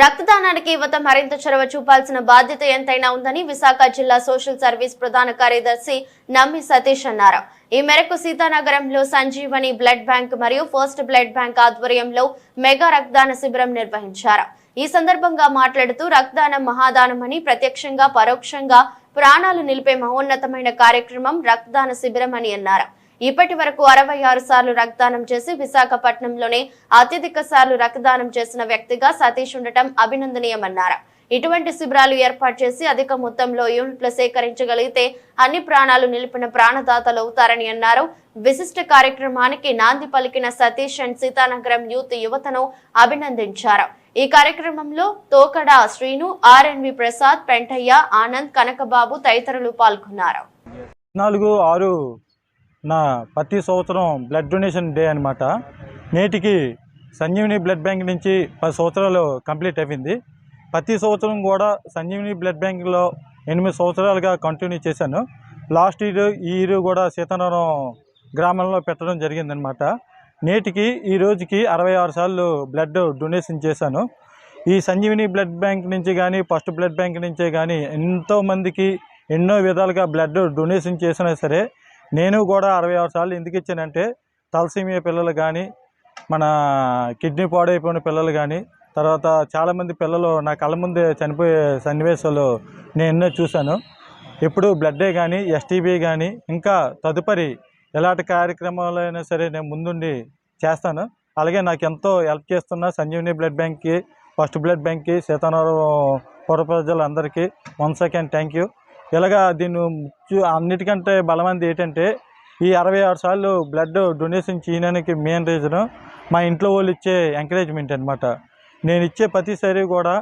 రక్తదానానికి యువత మరింత చొరవ చూపాల్సిన బాధ్యత ఎంతైనా ఉందని విశాఖ జిల్లా సోషల్ సర్వీస్ ప్రధాన కార్యదర్శి నమ్మి సతీష్ అన్నారు. ఈ మేరకు సీతానగరంలో సంజీవని బ్లడ్ బ్యాంక్ మరియు ఫస్ట్ బ్లడ్ బ్యాంక్ ఆధ్వర్యంలో మెగా రక్తదాన శిబిరం నిర్వహించారు. ఈ సందర్భంగా మాట్లాడుతూ రక్తదానం మహాదానం అని ప్రత్యక్షంగా పరోక్షంగా ప్రాణాలు నిలిపే మహోన్నతమైన కార్యక్రమం రక్తదాన శిబిరం అని అన్నారు. ఇప్పటి వరకు అరవై ఆరు సార్లు రక్తదానం చేసి విశాఖపట్నంలోనే అత్యధిక సార్లు రక్తదానం చేసిన వ్యక్తిగా సతీష్ ఉండటం అభినందనీయమన్నారు. ఇటువంటి శిబిరాలు ఏర్పాటు చేసి అధిక మొత్తంలో యూనిట్లు సేకరించగలిగితే అన్ని ప్రాణాలు నిలిపిన ప్రాణదాతలు అవుతారని అన్నారు. విశిష్ట కార్యక్రమానికి నాంది పలికిన సతీష్ అండ్ సీతానగరం యూత్ యువతను అభినందించారు. ఈ కార్యక్రమంలో తోకడ శ్రీను ఆర్ఎన్వి ప్రసాద్ పెంటయ్య ఆనంద్ కనకబాబు తదితరులు పాల్గొన్నారు. నాలుగు ఆరు నా ప్రతి సంవత్సరం బ్లడ్ డొనేషన్ డే అనమాట నేటికి సంజీవిని బ్లడ్ బ్యాంక్ నుంచి పది సంవత్సరాలు కంప్లీట్ అయింది ప్రతి సంవత్సరం కూడా సంజీవిని బ్లడ్ బ్యాంక్లో ఎనిమిది సంవత్సరాలుగా కంటిన్యూ చేశాను. లాస్ట్ ఇయర్ ఈ ఇయర్ కూడా సీతారాం గ్రామంలో పెట్టడం జరిగిందనమాట నేటికి ఈ రోజుకి అరవై ఆరు సార్లు బ్లడ్ డొనేషన్ చేశాను. ఈ సంజీవిని బ్లడ్ బ్యాంక్ నుంచి కానీ ఫస్ట్ బ్లడ్ బ్యాంక్ నుంచే కానీ ఎంతోమందికి ఎన్నో విధాలుగా బ్లడ్ డొనేషన్ చేసినా సరే నేను కూడా అరవై ఆరు సార్లు ఎందుకు ఇచ్చానంటే తలసీమియా పిల్లలు కానీ మన కిడ్నీ పాడైపోయిన పిల్లలు కానీ తర్వాత చాలామంది పిల్లలు నా కళ్ళ ముందే చనిపోయే సన్నివేశాలు నేను ఎన్నో చూశాను. ఇప్పుడు బ్లడ్డే కానీ ఎస్టీబీ కానీ ఇంకా తదుపరి ఎలాంటి కార్యక్రమాలు అయినా సరే నేను ముందుండి చేస్తాను. అలాగే నాకు ఎంతో హెల్ప్ చేస్తున్న సంజీవని బ్లడ్ బ్యాంక్కి ఫస్ట్ బ్లడ్ బ్యాంక్కి సీతారాం పుర ప్రజలందరికీ వన్ సెకండ్ థ్యాంక్ యూ. ఇలాగా దీన్ని అన్నిటికంటే బలమంది ఏంటంటే ఈ అరవై ఆరు సార్లు బ్లడ్ డొనేషన్ చేయడానికి మెయిన్ రీజన్ మా ఇంట్లో వాళ్ళు ఇచ్చే ఎంకరేజ్మెంట్ అనమాట నేను ఇచ్చే ప్రతిసారి కూడా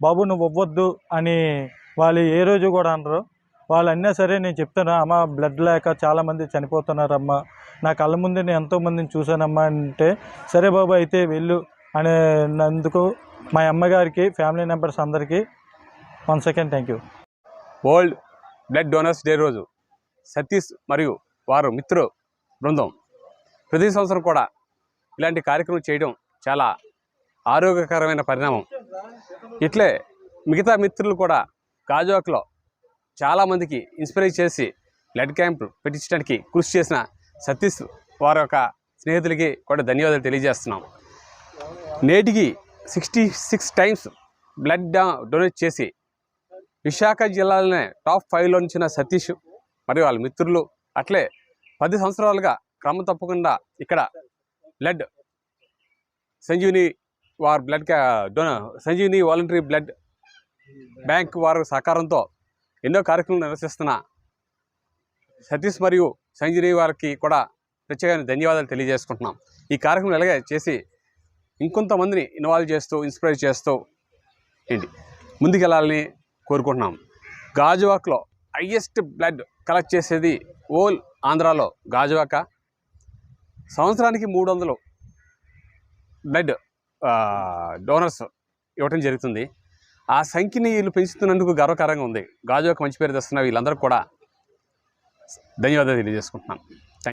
బాబు నువ్వు ఇవ్వద్దు అని వాళ్ళు ఏ రోజు కూడా అనరు. వాళ్ళు అన్నా సరే నేను చెప్తాను అమ్మ బ్లడ్ లేక చాలామంది చనిపోతున్నారమ్మా. నా కళ్ళ ముందు నేను ఎంతోమందిని చూశానమ్మా అంటే సరే బాబు అయితే వెళ్ళు అనేందుకు మా అమ్మగారికి ఫ్యామిలీ మెంబర్స్ అందరికీ one second thank you. World blood donors day రోజు సతీష్ మరియు వారు మిత్రు బృందం. ప్రతి సంవత్సరం కూడా ఇలాంటి కార్యక్రమం చేయడం చాలా ఆరోగ్యకరమైన పరిణామం. ఇట్లే మిగతా మిత్రులు కూడా గాజువాక్లో చాలామందికి ఇన్స్పైర్ చేసి బ్లడ్ క్యాంప్ పెట్టించడానికి కృషి చేసిన సతీష్ వారి యొక్క స్నేహితులకి కూడా ధన్యవాదాలు తెలియజేస్తున్నాం. నేటికి sixty six times blood donate చేసి విశాఖ జిల్లాలోనే టాప్ ఫైవ్లో ఉంచిన సతీష్ మరియు వాళ్ళ మిత్రులు. అట్లే పది సంవత్సరాలుగా క్రమం తప్పకుండా ఇక్కడ బ్లడ్ సంజీవిని వారు బ్లడ్ డోన సంజీవిని వాలంటరీ బ్లడ్ బ్యాంక్ వారి సహకారంతో ఎన్నో కార్యక్రమాలు నిర్వహిస్తున్న సతీష్ మరియు సంజీవి వారికి కూడా ప్రత్యేకమైన ధన్యవాదాలు తెలియజేసుకుంటున్నాం. ఈ కార్యక్రమం ఎలాగే చేసి ఇంకొంతమందిని ఇన్వాల్వ్ చేస్తూ ఇన్స్పైర్ చేస్తూ ఏంటి? ముందుకెళ్ళాలని కోరుకుంటున్నాం. గాజువాక్లో హయ్యెస్ట్ బ్లడ్ కలెక్ట్ చేసేది ఓల్ ఆంధ్రాలో గాజువాక. సంవత్సరానికి మూడు వందలు బ్లడ్ డోనర్స్ ఇవ్వటం జరుగుతుంది. ఆ సంఖ్యని వీళ్ళు పెంచుతున్నందుకు గర్వకారంగా ఉంది. గాజువాక మంచి పేరు తెస్తున్న వీళ్ళందరూ కూడా ధన్యవాదాలు తెలియజేసుకుంటున్నాను